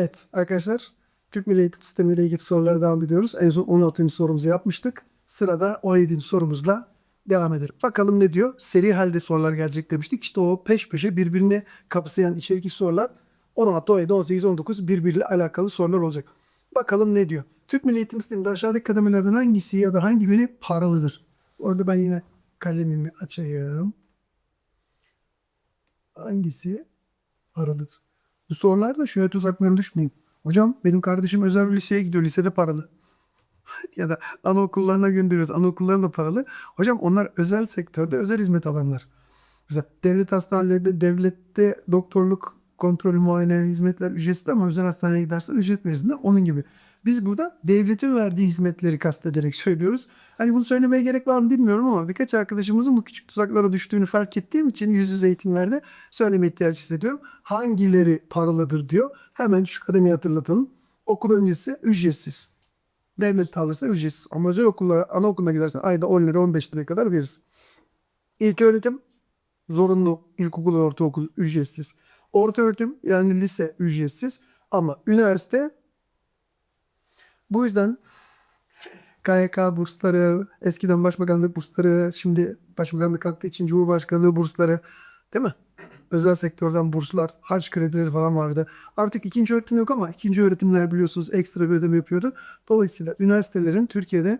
Evet arkadaşlar Türk Milli Eğitim Sistemi ile ilgili sorulara devam ediyoruz. En son 16. sorumuzu yapmıştık. Sırada 17. sorumuzla devam edelim. Bakalım ne diyor? Seri halde sorular gelecek demiştik. İşte o peş peşe birbirini kapsayan içerikli sorular 16, 17, 18, 19 birbiriyle alakalı sorular olacak. Bakalım ne diyor? Türk Milli Eğitim Sistemi'nde aşağıdaki kademelerden hangisi ya da hangi biri paralıdır? Orada ben yine kalemimi açayım. Hangisi paralıdır? Bu sorularda şöyle tuzaklara düşmeyin. Hocam benim kardeşim özel bir liseye gidiyor. Lisede paralı. ya da anaokullarına gönderiyoruz. Anaokulları da paralı. Hocam onlar özel sektörde özel hizmet alanlar. Mesela devlet hastanelerinde devlette doktorluk, kontrol, muayene hizmetler ücretsiz ama özel hastaneye gidersen ücret verirsin de onun gibi. Biz burada devletin verdiği hizmetleri kastederek söylüyoruz. Hani bunu söylemeye gerek var mı bilmiyorum ama birkaç arkadaşımızın bu küçük tuzaklara düştüğünü fark ettiğim için yüz yüze eğitimlerde söyleme ihtiyacı hissediyorum. Hangileri paralıdır diyor. Hemen şu kademeyi hatırlatalım. Okul öncesi ücretsiz. Devlet alırsa ücretsiz. Ama özel okullara, anaokuluna gidersen ayda 10 lira 15 liraya kadar veririz. İlk öğretim zorunlu. İlkokul ve ortaokul ücretsiz. Orta öğretim yani lise ücretsiz. Ama üniversite bu yüzden KYK bursları, eskiden başbakanlık bursları, şimdi başbakanlık kalktığı için Cumhurbaşkanlığı bursları değil mi? Özel sektörden burslar, harç kredileri falan vardı. Artık ikinci öğretim yok ama ikinci öğretimler biliyorsunuz ekstra bir ödeme yapıyordu. Dolayısıyla üniversitelerin Türkiye'de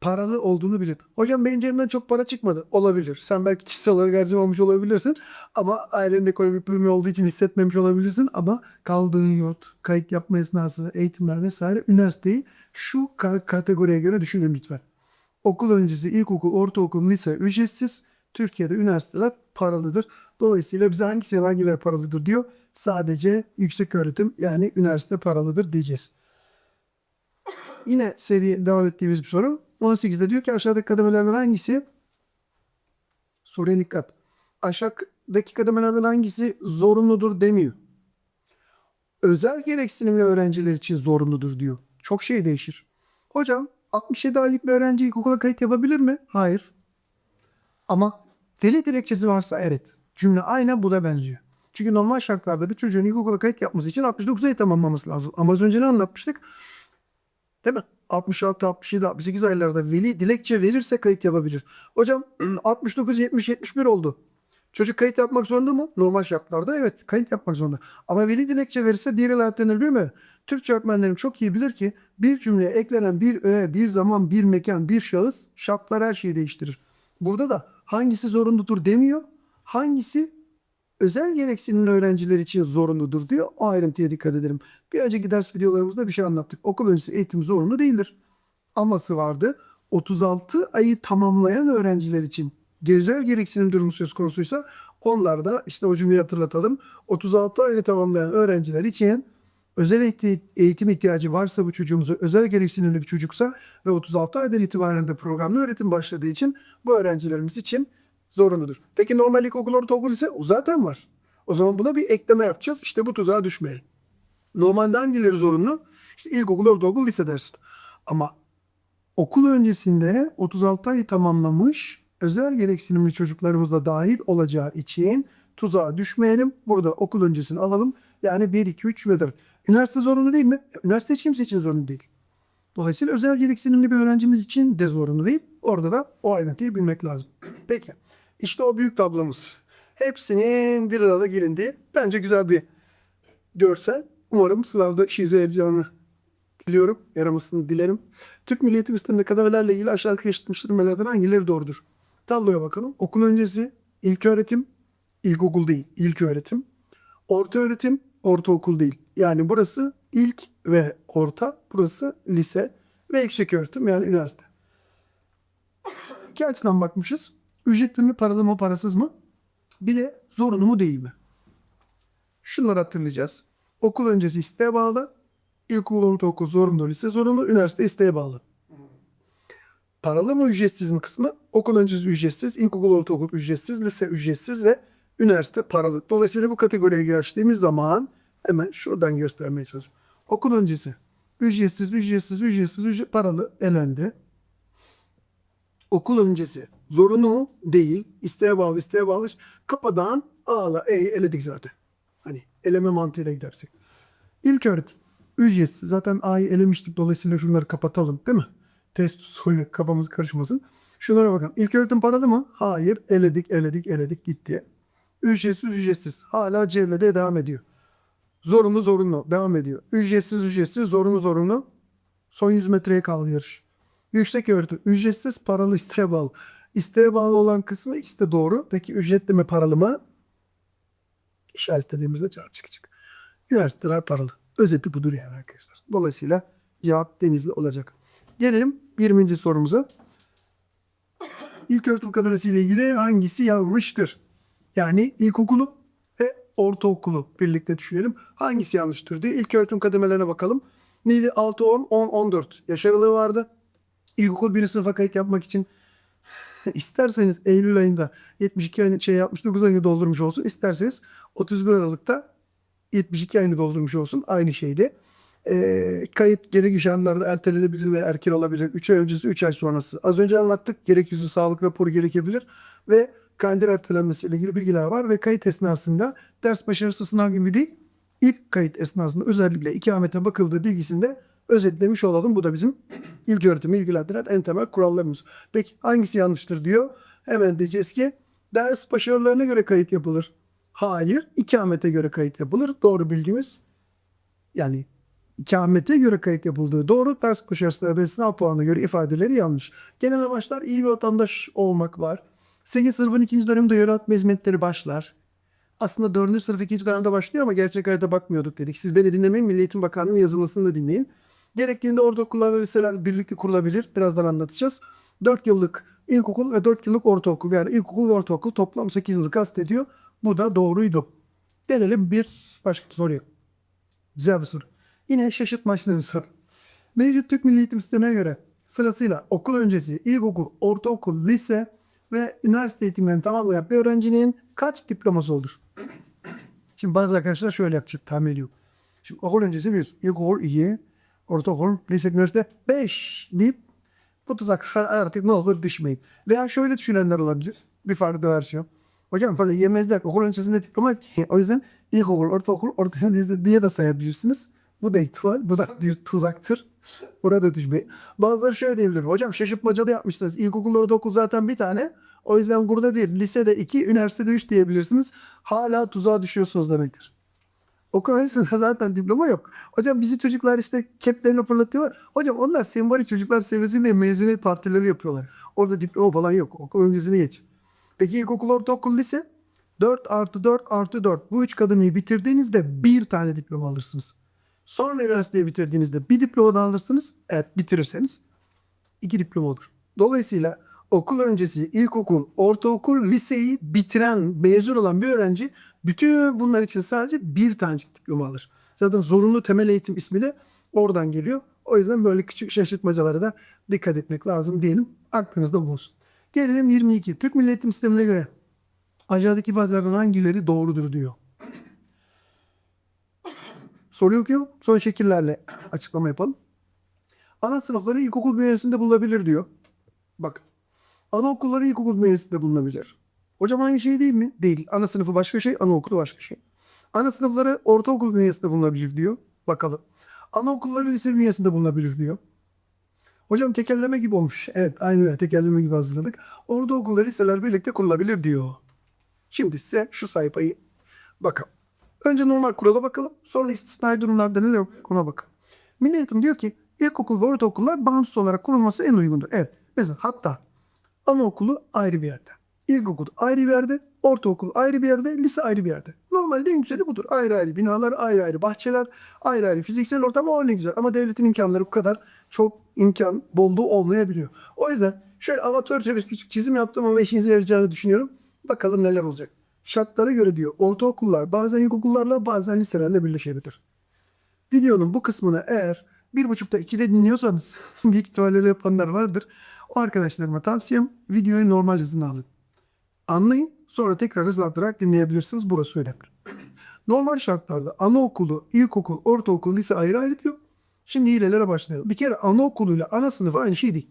paralı olduğunu bilin. Hocam benim cebimden çok para çıkmadı. Olabilir. Sen belki kişisel olarak harcamamış olabilirsin. Ama ailenin ekonomik durumu olduğu için hissetmemiş olabilirsin. Ama kaldığın yurt, kayıt yapma esnası, eğitimler vesaire üniversiteyi şu ka- kategoriye göre düşünün lütfen. Okul öncesi, ilkokul, ortaokul, lise ücretsiz. Türkiye'de üniversiteler paralıdır. Dolayısıyla bize hangisi hangileri paralıdır diyor. Sadece yüksek öğretim yani üniversite paralıdır diyeceğiz. Yine seri devam ettiğimiz bir soru. 18'de diyor ki aşağıdaki kademelerden hangisi? Soruya dikkat. Aşağıdaki kademelerden hangisi zorunludur demiyor. Özel gereksinimli öğrenciler için zorunludur diyor. Çok şey değişir. Hocam 67 aylık bir öğrenci ilkokula kayıt yapabilir mi? Hayır. Ama veli dilekçesi varsa evet. Cümle aynen buna benziyor. Çünkü normal şartlarda bir çocuğun ilkokula kayıt yapması için 69 ay tamamlaması lazım. Ama az önce ne anlatmıştık? Değil mi? 66, 67, 68 aylarda veli dilekçe verirse kayıt yapabilir. Hocam 69, 70, 71 oldu. Çocuk kayıt yapmak zorunda mı? Normal şartlarda evet kayıt yapmak zorunda. Ama veli dilekçe verirse diğer hayatlanır değil mi? Türkçe öğretmenlerim çok iyi bilir ki bir cümleye eklenen bir öğe, bir zaman, bir mekan, bir şahıs şartlar her şeyi değiştirir. Burada da hangisi zorunludur demiyor. Hangisi özel gereksinimli öğrenciler için zorunludur diyor. O ayrıntıya dikkat edelim. Bir önceki ders videolarımızda bir şey anlattık. Okul öncesi eğitim zorunlu değildir. Aması vardı. 36 ayı tamamlayan öğrenciler için özel gereksinim durumu söz konusuysa onlar da işte o cümleyi hatırlatalım. 36 ayı tamamlayan öğrenciler için özel eğitim ihtiyacı varsa bu çocuğumuza özel gereksinimli bir çocuksa ve 36 aydan itibaren de programlı öğretim başladığı için bu öğrencilerimiz için zorunludur. Peki normal ilkokul, ortaokul ise o zaten var. O zaman buna bir ekleme yapacağız. İşte bu tuzağa düşmeyelim. Normalde hangileri zorunlu? İşte ilkokul, ortaokul, lise dersi. Ama okul öncesinde 36 ay tamamlamış özel gereksinimli çocuklarımız da dahil olacağı için tuzağa düşmeyelim. Burada okul öncesini alalım. Yani 1, 2, 3 ve 4. Üniversite zorunlu değil mi? Üniversite hiç kimse için zorunlu değil. Dolayısıyla özel gereksinimli bir öğrencimiz için de zorunlu değil. Orada da o ayrıntıyı bilmek lazım. Peki. İşte o büyük tablomuz. Hepsinin bir arada girindiği bence güzel bir görsel. Umarım sınavda işinize yarayacağını diliyorum. Yaramasını dilerim. Türk Milli Eğitim Sistemi'nde ilgili aşağıdaki eşitmiştirmelerden hangileri doğrudur? Tabloya bakalım. Okul öncesi ilk öğretim, ilkokul değil, ilk öğretim. Orta öğretim, ortaokul değil. Yani burası ilk ve orta, burası lise ve yüksek öğretim yani üniversite. İki açıdan bakmışız. Ücretli mi, paralı mı, parasız mı? Bir de zorunlu mu değil mi? Şunları hatırlayacağız. Okul öncesi isteğe bağlı. İlkokul, ortaokul zorunlu, lise zorunlu, üniversite isteğe bağlı. Paralı mı ücretsiz mi kısmı? Okul öncesi ücretsiz, ilkokul, ortaokul ücretsiz, lise ücretsiz ve üniversite paralı. Dolayısıyla bu kategoriye geçtiğimiz zaman hemen şuradan göstermeye çalışıyorum. Okul öncesi ücretsiz, ücretsiz, ücretsiz, ücret, paralı elendi. Okul öncesi zorunlu? Değil. İsteğe bağlı, isteğe bağlı. Kapadan ağla, ey eledik zaten. Hani eleme mantığıyla gidersek. İlk öğretim. Ücretsiz. Zaten A'yı elemiştik. Dolayısıyla şunları kapatalım değil mi? Test usulü kafamız karışmasın. Şunlara bakın. İlk öğretim paralı mı? Hayır. Eledik, eledik, eledik gitti. Ücretsiz, ücretsiz. Hala Cevle'de devam ediyor. Zorunlu, zorunlu. Devam ediyor. Ücretsiz, ücretsiz, zorunlu, zorunlu. Son 100 metreye kaldı yarış. Yüksek öğretim. Ücretsiz, paralı, isteğe bağlı. İsteğe bağlı olan kısmı ikisi de doğru. Peki ücretli mi, paralı mı? İşaretlediğimizde cevap çıkacak. Üniversiteler paralı. Özeti budur yani arkadaşlar. Dolayısıyla cevap denizli olacak. Gelelim 20. sorumuza. İlk öğretim kaderesi ile ilgili hangisi yanlıştır? Yani ilkokulu ve ortaokulu birlikte düşünelim. Hangisi yanlıştır diye ilk öğretim kademelerine bakalım. Neydi? 6, 10, 10, 14 yaş aralığı vardı. İlkokul birinci sınıfa kayıt yapmak için isterseniz Eylül ayında 72 ayını şey yapmış 9 ayını doldurmuş olsun. İsterseniz 31 Aralık'ta 72 ayını doldurmuş olsun. Aynı şeyde. Ee, kayıt gerekli şartlarda ertelenebilir ve erken olabilir. 3 ay öncesi 3 ay sonrası. Az önce anlattık. Gerekirse sağlık raporu gerekebilir. Ve kalender ertelenmesiyle ilgili bilgiler var. Ve kayıt esnasında ders başarısı sınav gibi değil. ilk kayıt esnasında özellikle ikamete bakıldığı bilgisinde özetlemiş olalım. Bu da bizim ilk öğretimi ilgilendiren en temel kurallarımız. Peki hangisi yanlıştır diyor. Hemen diyeceğiz ki ders başarılarına göre kayıt yapılır. Hayır, ikamete göre kayıt yapılır. Doğru bilgimiz yani ikamete göre kayıt yapıldığı doğru, ders başarısına ve sınav puanına göre ifadeleri yanlış. Genel amaçlar iyi bir vatandaş olmak var. 8 sınıfın ikinci döneminde öğretme hizmetleri başlar. Aslında 4. sınıf ikinci dönemde başlıyor ama gerçek hayata bakmıyorduk dedik. Siz beni dinlemeyin, Milli Eğitim Bakanlığı'nın yazılmasını da dinleyin. Gerektiğinde ortaokullar ve liseler birlikte kurulabilir. Birazdan anlatacağız. 4 yıllık ilkokul ve 4 yıllık ortaokul yani ilkokul ve ortaokul toplam 8 yılı kastediyor. Bu da doğruydu. Gelelim bir başka soruya. Güzel bir soru. Yine şaşırtmaçlı bir soru. Mevcut Türk Milli Eğitim Sistemi'ne göre sırasıyla okul öncesi, ilkokul, ortaokul, lise ve üniversite eğitimlerini tamamlayan bir öğrencinin kaç diploması olur? Şimdi bazı arkadaşlar şöyle yapacak tahmin ediyorum. Şimdi okul öncesi bir, ilkokul iyi, ortaokul, lise, üniversite beş deyip bu tuzak artık ne olur düşmeyin. Veya şöyle düşünenler olabilir. Bir farklı versiyon. Hocam böyle yemezler. Okul öncesinde diploma o yüzden ilkokul, ortaokul, ortaokul lise diye de sayabilirsiniz. Bu da ihtimal. Bu da bir tuzaktır. Burada düşmeyin. Bazıları şöyle diyebilir. Hocam şaşırtmacalı yapmışsınız. İlkokul, ortaokul zaten bir tane. O yüzden burada değil. Lisede iki, üniversitede üç diyebilirsiniz. Hala tuzağa düşüyorsunuz demektir. Öncesinde zaten diploma yok. Hocam bizi çocuklar işte keplerini fırlatıyorlar. Hocam onlar sembolik çocuklar seviyesinde mezuniyet partileri yapıyorlar. Orada diploma falan yok. Okul öncesine geç. Peki ilkokul, ortaokul, lise? 4 artı 4 artı 4. Bu üç kademeyi bitirdiğinizde bir tane diploma alırsınız. Sonra üniversiteyi bitirdiğinizde bir diploma da alırsınız. Evet bitirirseniz iki diploma olur. Dolayısıyla okul öncesi ilkokul, ortaokul, liseyi bitiren, mezun olan bir öğrenci bütün bunlar için sadece bir tanecik diploma alır. Zaten zorunlu temel eğitim ismi de oradan geliyor. O yüzden böyle küçük şaşırtmacalara da dikkat etmek lazım diyelim. Aklınızda bulunsun. Gelelim 22. Türk Milli Eğitim Sistemi'ne göre aşağıdaki ifadelerden hangileri doğrudur diyor. Soruyu okuyorum. Son şekillerle açıklama yapalım. Ana sınıfları ilkokul bünyesinde bulunabilir diyor. Bak. Anaokulları ilkokul bünyesinde bulunabilir. Hocam aynı şey değil mi? Değil. Ana sınıfı başka şey, anaokulu başka şey. Ana sınıfları ortaokul bünyesinde bulunabilir diyor. Bakalım. Anaokulları lise bünyesinde bulunabilir diyor. Hocam tekerleme gibi olmuş. Evet aynı öyle tekerleme gibi hazırladık. Ortaokullar liseler birlikte kurulabilir diyor. Şimdi size şu sayfayı bakalım. Önce normal kurala bakalım. Sonra istisnai durumlarda neler ona bakalım. Milli Eğitim diyor ki ilkokul ve ortaokullar bağımsız olarak kurulması en uygundur. Evet. Mesela hatta anaokulu ayrı bir yerde. İlkokul ayrı bir yerde. Ortaokul ayrı bir yerde. Lise ayrı bir yerde. Normalde en güzeli budur. Ayrı ayrı binalar, ayrı ayrı bahçeler, ayrı ayrı fiziksel ortam o ne güzel. Ama devletin imkanları bu kadar çok imkan bolluğu olmayabiliyor. O yüzden şöyle amatörce bir küçük çizim yaptım ama işinize yarayacağını düşünüyorum. Bakalım neler olacak. Şartlara göre diyor ortaokullar bazen ilkokullarla bazen liselerle birleşebilir. Videonun bu kısmını eğer bir buçukta ikide dinliyorsanız büyük ihtimalle yapanlar vardır. O arkadaşlarıma tavsiyem videoyu normal hızına alın. Anlayın sonra tekrar hızlandırarak dinleyebilirsiniz. Burası önemli. Normal şartlarda anaokulu, ilkokul, ortaokul, lise ayrı ayrı diyor. Şimdi hilelere başlayalım. Bir kere anaokuluyla ana sınıfı aynı şey değil.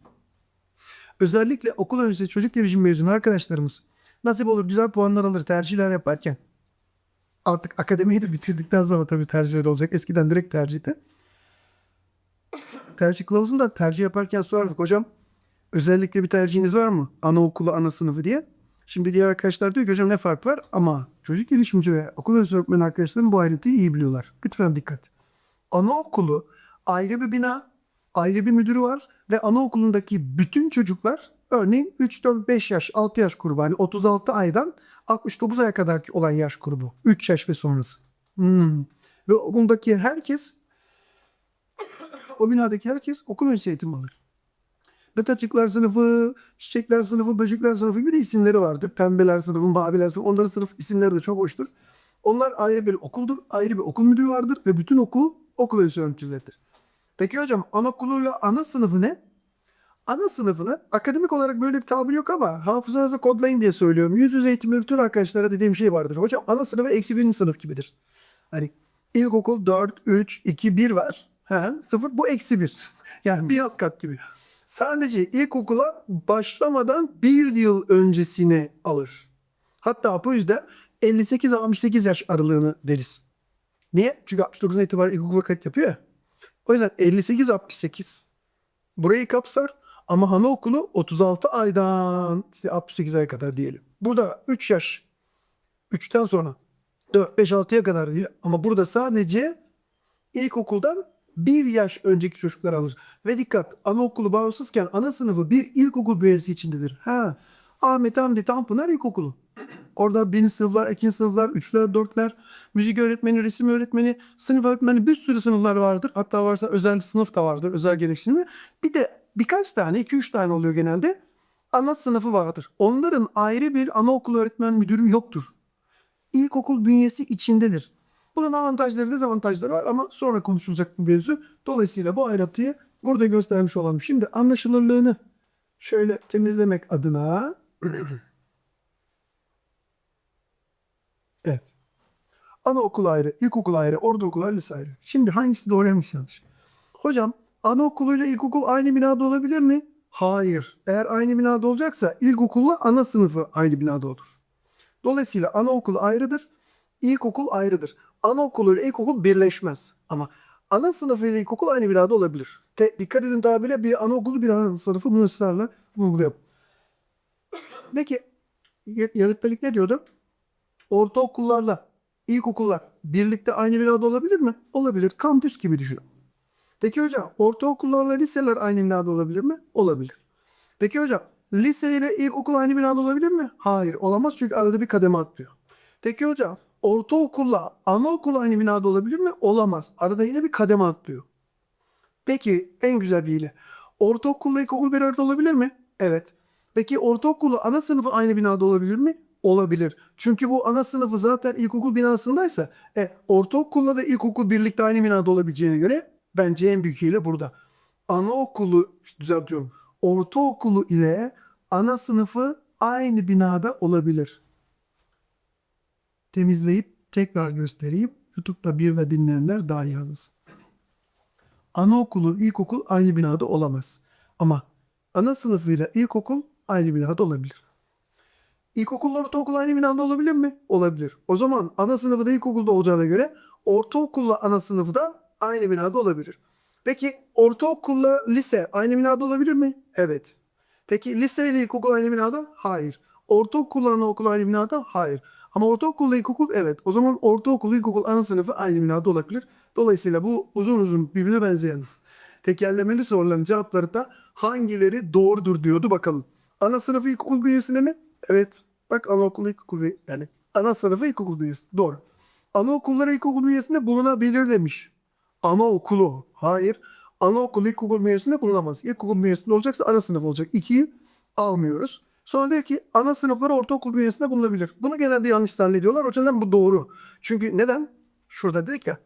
Özellikle okul öncesi çocuk gelişim mezunu arkadaşlarımız nasip olur güzel puanlar alır tercihler yaparken Artık akademiyi de bitirdikten sonra tabii tercihler olacak. Eskiden direkt tercihti. Tercih kılavuzunda tercih yaparken sorardık hocam özellikle bir tercihiniz var mı? Anaokulu, ana sınıfı diye. Şimdi diğer arkadaşlar diyor ki hocam ne fark var? Ama çocuk gelişimci ve okul öğretmeni öğretmen arkadaşlarım bu ayrıntıyı iyi biliyorlar. Lütfen dikkat. Anaokulu ayrı bir bina, ayrı bir müdürü var ve anaokulundaki bütün çocuklar örneğin 3, 4, 5 yaş, 6 yaş grubu. Hani 36 aydan 69 aya kadar olan yaş grubu. 3 yaş ve sonrası. Hmm. Ve okuldaki herkes o binadaki herkes okul öncesi eğitim alır. Gıtacıklar sınıfı, çiçekler sınıfı, böcekler sınıfı gibi de isimleri vardır. Pembeler sınıfı, maviler sınıfı. Onların sınıf isimleri de çok hoştur. Onlar ayrı bir okuldur. Ayrı bir okul müdürü vardır ve bütün okul okul öncesi yöneticidir. Peki hocam anaokuluyla ana sınıfı ne? Ana sınıfını akademik olarak böyle bir tabir yok ama hafızanızı kodlayın diye söylüyorum. Yüz yüze eğitimli bütün arkadaşlara dediğim şey vardır. Hocam ana sınıfı eksi birinci sınıf gibidir. Hani ilkokul 4, 3, 2, 1 var. Ha, 0 bu eksi 1. Yani bir alt kat gibi. Sadece ilkokula başlamadan bir yıl öncesini alır. Hatta bu yüzden 58-68 yaş aralığını deriz. Niye? Çünkü 69'dan itibaren ilkokula kayıt yapıyor ya. O yüzden 58-68 burayı kapsar ama anaokulu 36 aydan işte 68 ay kadar diyelim. Burada 3 yaş 3'ten sonra 4, 5, 6'ya kadar diye ama burada sadece ilkokuldan 1 yaş önceki çocuklar alır. Ve dikkat anaokulu bağımsızken ana sınıfı bir ilkokul bünyesi içindedir. Ha, Ahmet Hamdi Tanpınar İlkokulu. Orada birinci sınıflar, ikinci sınıflar, üçler, dörtler, müzik öğretmeni, resim öğretmeni, sınıf öğretmeni bir sürü sınıflar vardır. Hatta varsa özel sınıf da vardır, özel gereksinimi. Bir de birkaç tane, iki üç tane oluyor genelde. Ana sınıfı vardır. Onların ayrı bir anaokulu öğretmen müdürü yoktur. İlkokul bünyesi içindedir. Bunun avantajları dezavantajları var ama sonra konuşulacak bu mevzu. Dolayısıyla bu ayrıntıyı burada göstermiş olalım. Şimdi anlaşılırlığını şöyle temizlemek adına Evet. Anaokul ayrı, ilkokul ayrı, ortaokul ayrı, lise ayrı. Şimdi hangisi doğru hangisi yanlış? Hocam anaokuluyla ilkokul aynı binada olabilir mi? Hayır. Eğer aynı binada olacaksa ilkokulla ana sınıfı aynı binada olur. Dolayısıyla anaokul ayrıdır, ilkokul ayrıdır. Anaokulu ile ilkokul birleşmez. Ama ana sınıfı ile ilkokul aynı binada olabilir. Te, dikkat edin tabire bir anaokulu bir ana sınıfı bunu ısrarla vurgulayalım. Peki yönetmelik ne diyordu? ortaokullarla ilkokullar birlikte aynı binada olabilir mi? Olabilir. Kampüs gibi düşünün. Peki hocam ortaokullarla liseler aynı binada olabilir mi? Olabilir. Peki hocam lise ile ilkokul aynı binada olabilir mi? Hayır olamaz çünkü arada bir kademe atlıyor. Peki hocam ortaokulla anaokul aynı binada olabilir mi? Olamaz. Arada yine bir kademe atlıyor. Peki en güzel bir hile. Ortaokulla ilkokul bir arada olabilir mi? Evet. Peki ortaokulla ana sınıfı aynı binada olabilir mi? Olabilir. Çünkü bu ana sınıfı zaten ilkokul binasındaysa e, ortaokulla da ilkokul birlikte aynı binada olabileceğine göre bence en büyük hile burada. Anaokulu düzeltiyorum. Ortaokulu ile ana sınıfı aynı binada olabilir. Temizleyip tekrar göstereyim. YouTube'da bir ve dinleyenler daha iyi anlasın. Anaokulu, ilkokul aynı binada olamaz. Ama ana sınıfıyla ilkokul aynı binada olabilir. İlkokulla ortaokul aynı binada olabilir mi? Olabilir. O zaman ana sınıfı da ilkokulda olacağına göre ortaokulla ana sınıfı da aynı binada olabilir. Peki ortaokulla lise aynı binada olabilir mi? Evet. Peki lise ile ilkokul aynı binada? Hayır. Ortaokulla anaokul aynı binada? Hayır. Ama ortaokulla ilkokul evet. O zaman ortaokul, ilkokul, ana sınıfı aynı binada olabilir. Dolayısıyla bu uzun uzun birbirine benzeyen tekerlemeli soruların cevapları da hangileri doğrudur diyordu bakalım. Ana sınıfı ilkokul bünyesinde mi? Evet. Bak anaokul ilkokul yani ana sınıfı ilkokul bünyesi. Doğru. Anaokulları ilkokul bünyesinde bulunabilir demiş. Anaokulu. Hayır. Anaokul ilkokul bünyesinde bulunamaz. İlkokul bünyesinde olacaksa ana sınıf olacak. İkiyi almıyoruz. Sonra diyor ki ana sınıfları ortaokul bünyesinde bulunabilir. Bunu genelde yanlış zannediyorlar. O yüzden bu doğru. Çünkü neden? Şurada dedik ya.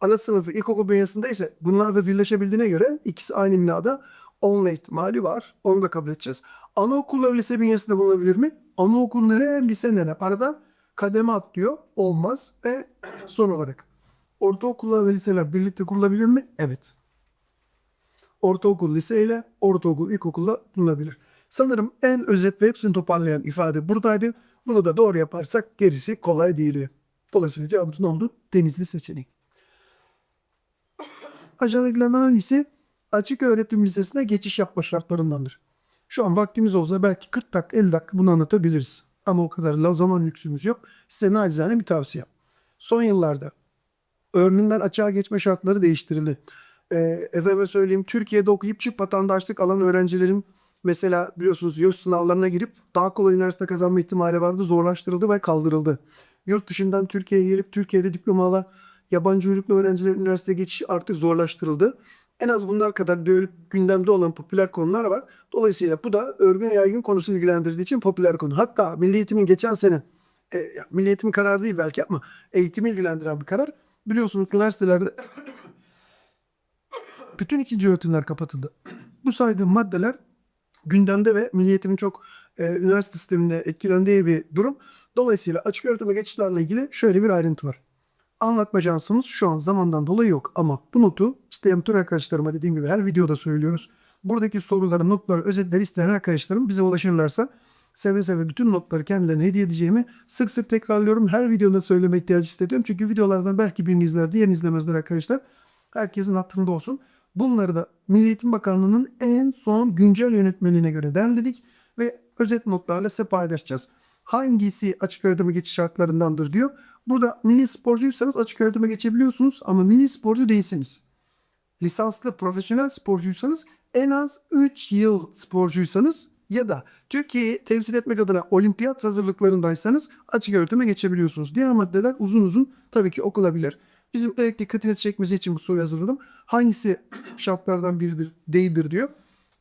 Ana sınıfı ilkokul bünyesinde ise bunlar da birleşebildiğine göre ikisi aynı binada olma ihtimali var. Onu da kabul edeceğiz. Anaokulları lise bünyesinde bulunabilir mi? Anaokul nere, lise nere? Arada kademe atlıyor. Olmaz. Ve son olarak ortaokullar ve liseler birlikte kurulabilir mi? Evet. Ortaokul lise ile ortaokul ilkokulla bulunabilir. Sanırım en özet ve hepsini toparlayan ifade buradaydı. Bunu da doğru yaparsak gerisi kolay değil. Dolayısıyla cevabımız ne oldu? Denizli seçeneği. Aşağıdakilerden hangisi açık öğretim lisesine geçiş yapma şartlarındandır? Şu an vaktimiz olsa belki 40 dakika 50 dakika bunu anlatabiliriz. Ama o kadar la zaman lüksümüz yok. Size nacizane bir tavsiye. Son yıllarda öğrenimler açığa geçme şartları değiştirildi. Ee, efendime söyleyeyim Türkiye'de okuyup çift vatandaşlık alan öğrencilerin mesela biliyorsunuz YÖS sınavlarına girip daha kolay üniversite kazanma ihtimali vardı zorlaştırıldı ve kaldırıldı. Yurt dışından Türkiye'ye gelip Türkiye'de diploma yabancı uyruklu öğrencilerin üniversiteye geçişi artık zorlaştırıldı. En az bunlar kadar gündemde olan popüler konular var. Dolayısıyla bu da örgün yaygın konusu ilgilendirdiği için popüler konu. Hatta Milli Eğitim'in geçen sene, e, Milli Eğitim kararı değil belki ama eğitimi ilgilendiren bir karar. Biliyorsunuz üniversitelerde bütün ikinci öğretimler kapatıldı. Bu saydığım maddeler gündemde ve Milli çok e, üniversite sisteminde etkilendiği bir durum. Dolayısıyla açık öğretime geçişlerle ilgili şöyle bir ayrıntı var. Anlatma şansımız şu an zamandan dolayı yok ama bu notu isteyen bütün arkadaşlarıma dediğim gibi her videoda söylüyoruz. Buradaki soruları, notları, özetleri isteyen arkadaşlarım bize ulaşırlarsa seve seve bütün notları kendilerine hediye edeceğimi sık sık tekrarlıyorum. Her videoda söyleme ihtiyacı hissediyorum. Çünkü videolardan belki birini izler, diğerini izlemezler arkadaşlar. Herkesin hatırında olsun. Bunları da Milli Eğitim Bakanlığı'nın en son güncel yönetmeliğine göre derledik ve özet notlarla size paylaşacağız. Hangisi açık öğretime geçiş şartlarındandır diyor. Burada milli sporcuysanız açık öğretime geçebiliyorsunuz ama milli sporcu değilsiniz. Lisanslı profesyonel sporcuysanız en az 3 yıl sporcuysanız ya da Türkiye'yi temsil etmek adına olimpiyat hazırlıklarındaysanız açık öğretime geçebiliyorsunuz. Diğer maddeler uzun uzun tabii ki okunabilir. Bizim direkt dikkatinizi çekmesi için bu soruyu hazırladım. Hangisi şartlardan biridir, değildir diyor.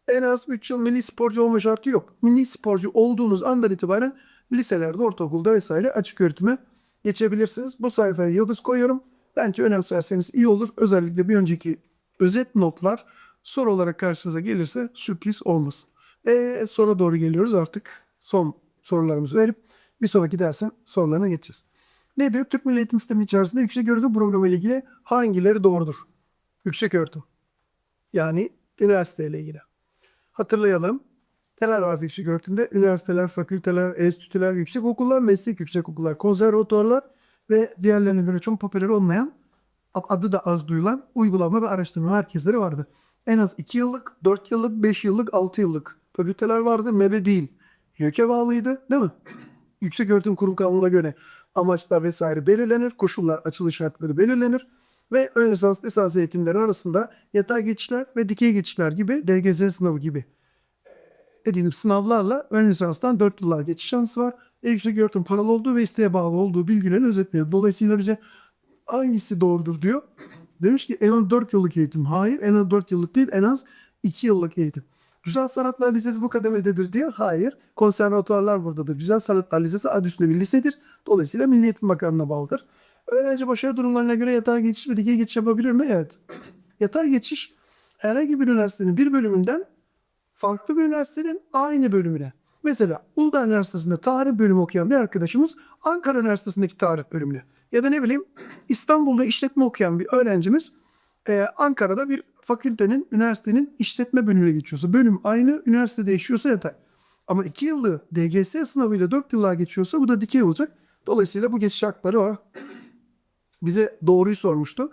En az 3 yıl milli sporcu olma şartı yok. Milli sporcu olduğunuz andan itibaren liselerde, ortaokulda vesaire açık öğretime geçebilirsiniz. Bu sayfaya yıldız koyuyorum. Bence önemserseniz iyi olur. Özellikle bir önceki özet notlar soru olarak karşınıza gelirse sürpriz olmasın. E, sonra doğru geliyoruz artık. Son sorularımızı verip bir sonraki dersin sorularına geçeceğiz. Ne diyor? Türk Milli Eğitim Sistemi içerisinde yüksek öğretim programı ile ilgili hangileri doğrudur? Yüksek öğretim. Yani üniversite ile ilgili. Hatırlayalım. Neler var yüksek öğretimde? Üniversiteler, fakülteler, enstitüler, yüksek okullar, meslek yüksek okullar, konservatuarlar ve diğerlerine göre çok popüler olmayan, adı da az duyulan uygulama ve araştırma merkezleri vardı. En az 2 yıllık, 4 yıllık, 5 yıllık, 6 yıllık fakülteler vardı. MEBE değil. YÖK'e bağlıydı değil mi? Yüksek Öğretim Kurum Kanunu'na göre amaçlar vesaire belirlenir. Koşullar, açılış şartları belirlenir. Ve ön lisans, lisans eğitimleri arasında yatay geçişler ve dikey geçişler gibi DGS sınavı gibi dediğim sınavlarla ön lisanstan 4 yıllığa geçiş şansı var. E, yüksek öğretim paralı olduğu ve isteğe bağlı olduğu bilgilerin özetleri. Dolayısıyla bize hangisi doğrudur diyor. Demiş ki en az 4 yıllık eğitim. Hayır en az 4 yıllık değil en az 2 yıllık eğitim. Güzel Sanatlar Lisesi bu kademededir diyor. Hayır. Konservatuarlar buradadır. Güzel Sanatlar Lisesi adı üstünde bir lisedir. Dolayısıyla Milli Eğitim Bakanlığı'na bağlıdır. Öğrenci başarı durumlarına göre yatay geçiş ve dikey geçiş yapabilir mi? Evet. Yatay geçiş herhangi bir üniversitenin bir bölümünden farklı bir üniversitenin aynı bölümüne. Mesela Uludağ Üniversitesi'nde tarih bölümü okuyan bir arkadaşımız Ankara Üniversitesi'ndeki tarih bölümüne ya da ne bileyim İstanbul'da işletme okuyan bir öğrencimiz e, Ankara'da bir fakültenin, üniversitenin işletme bölümüne geçiyorsa, bölüm aynı, üniversite değişiyorsa yatay. Ama 2 yıllık DGS sınavıyla 4 yıllığa geçiyorsa bu da dikey olacak. Dolayısıyla bu geçiş hakları var. Bize doğruyu sormuştu.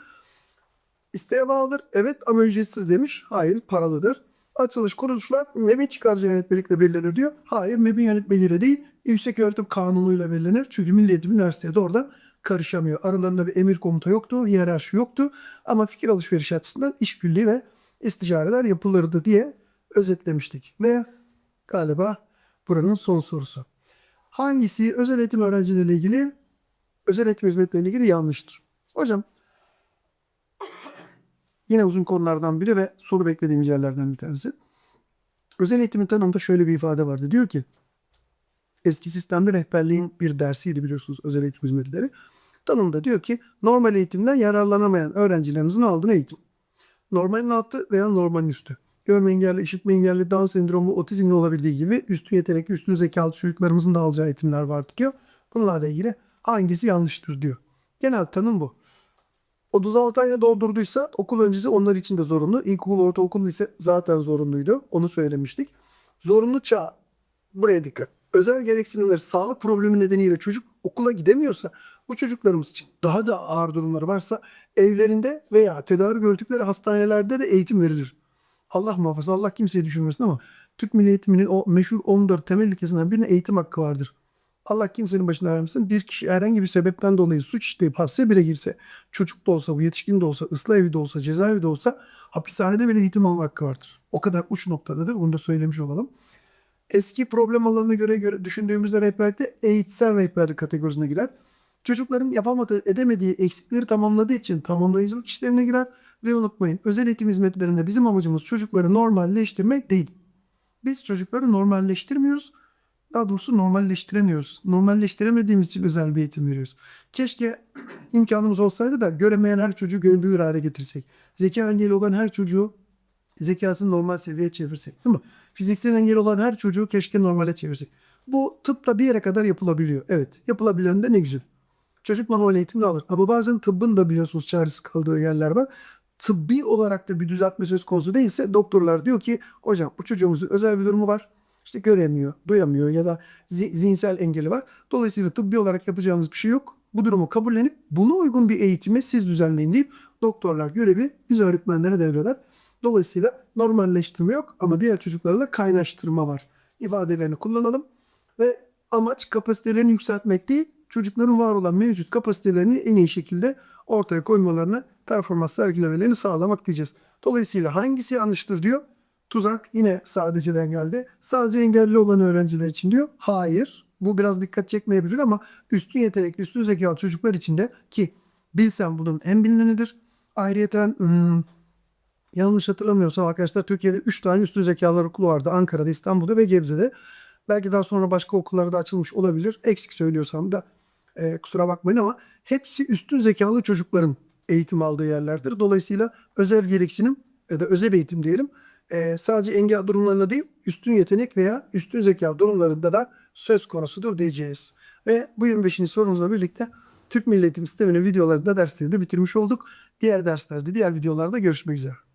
İsteğe bağlıdır. Evet ama ücretsiz demiş. Hayır paralıdır. Açılış kuruluşlar MEB'in çıkarıcı yönetmelikle belirlenir diyor. Hayır MEB'in yönetmeliğiyle değil Yüksek Öğretim Kanunu'yla belirlenir. Çünkü Milli Eğitim Üniversitesi de orada karışamıyor. Aralarında bir emir komuta yoktu, hiyerarşi yoktu. Ama fikir alışverişi açısından işbirliği ve isticareler yapılırdı diye özetlemiştik. Ve galiba buranın son sorusu. Hangisi özel eğitim öğrencileriyle ilgili, özel eğitim hizmetleriyle ilgili yanlıştır? Hocam Yine uzun konulardan biri ve soru beklediğimiz yerlerden bir tanesi. Özel eğitimin tanımında şöyle bir ifade vardı. Diyor ki eski sistemde rehberliğin bir dersiydi biliyorsunuz özel eğitim hizmetleri. Tanımda diyor ki normal eğitimden yararlanamayan öğrencilerimizin aldığı eğitim. Normalin altı veya normalin üstü. Görme engelli, işitme engelli, Down sendromu, otizmli olabildiği gibi üstün yetenekli, üstün zekalı çocuklarımızın da alacağı eğitimler vardı diyor. Bunlarla ilgili hangisi yanlıştır diyor. Genel tanım bu. 36 ayını doldurduysa okul öncesi onlar için de zorunlu. İlkokul, ortaokul ise zaten zorunluydu. Onu söylemiştik. Zorunlu çağ. Buraya dikkat. Özel gereksinimleri sağlık problemi nedeniyle çocuk okula gidemiyorsa Bu çocuklarımız için daha da ağır durumları varsa evlerinde veya tedavi gördükleri hastanelerde de eğitim verilir. Allah muhafaza Allah kimseyi düşünmesin ama Türk Milli Eğitimi'nin o meşhur 14 temel ilkesinden birine eğitim hakkı vardır. Allah kimsenin başına vermesin. Bir kişi herhangi bir sebepten dolayı suç işleyip hapse bile girse, çocuk da olsa, bu yetişkin de olsa, ıslah evi de olsa, cezaevi de olsa hapishanede bile eğitim alma hakkı vardır. O kadar uç noktadadır. Bunu da söylemiş olalım. Eski problem alanına göre, göre düşündüğümüzde rehberlikte eğitsel rehberlik kategorisine girer. Çocukların yapamadığı, edemediği eksikleri tamamladığı için tamamlayıcılık işlerine girer. Ve unutmayın özel eğitim hizmetlerinde bizim amacımız çocukları normalleştirmek değil. Biz çocukları normalleştirmiyoruz. Daha doğrusu normalleştiremiyoruz. Normalleştiremediğimiz için özel bir eğitim veriyoruz. Keşke imkanımız olsaydı da göremeyen her çocuğu görebilir hale getirsek. Zeka engeli olan her çocuğu zekasını normal seviyeye çevirsek değil mi? Fiziksel engel olan her çocuğu keşke normale çevirsek. Bu tıpta bir yere kadar yapılabiliyor. Evet yapılabilen de ne güzel. Çocuk manuel eğitimini alır. Ama bazen tıbbın da biliyorsunuz çaresiz kaldığı yerler var. Tıbbi olarak da bir düzeltme söz konusu değilse doktorlar diyor ki hocam bu çocuğumuzun özel bir durumu var. İşte göremiyor, duyamıyor ya da zi- zihinsel engeli var. Dolayısıyla tıbbi olarak yapacağımız bir şey yok. Bu durumu kabullenip buna uygun bir eğitimi siz düzenleyin deyip doktorlar görevi biz öğretmenlere devreder. Dolayısıyla normalleştirme yok ama diğer çocuklarla kaynaştırma var. İfadelerini kullanalım ve amaç kapasitelerini yükseltmek değil, çocukların var olan mevcut kapasitelerini en iyi şekilde ortaya koymalarını, performans sergilemelerini sağlamak diyeceğiz. Dolayısıyla hangisi yanlıştır diyor. Tuzak yine sadeceden geldi. Sadece engelli olan öğrenciler için diyor. Hayır. Bu biraz dikkat çekmeyebilir ama üstün yetenekli, üstün zekalı çocuklar için de ki bilsem bunun en bilinenidir. Ayrıyeten hmm, yanlış hatırlamıyorsam arkadaşlar Türkiye'de 3 tane üstün zekalar okulu vardı. Ankara'da, İstanbul'da ve Gebze'de. Belki daha sonra başka okullarda açılmış olabilir. Eksik söylüyorsam da e, kusura bakmayın ama hepsi üstün zekalı çocukların eğitim aldığı yerlerdir. Dolayısıyla özel gereksinim ya da özel eğitim diyelim e, sadece engel durumlarında değil üstün yetenek veya üstün zeka durumlarında da söz konusudur diyeceğiz. Ve bu 25. sorumuzla birlikte Türk Milli Eğitim Sistemi'nin videolarında dersleri de bitirmiş olduk. Diğer derslerde, diğer videolarda görüşmek üzere.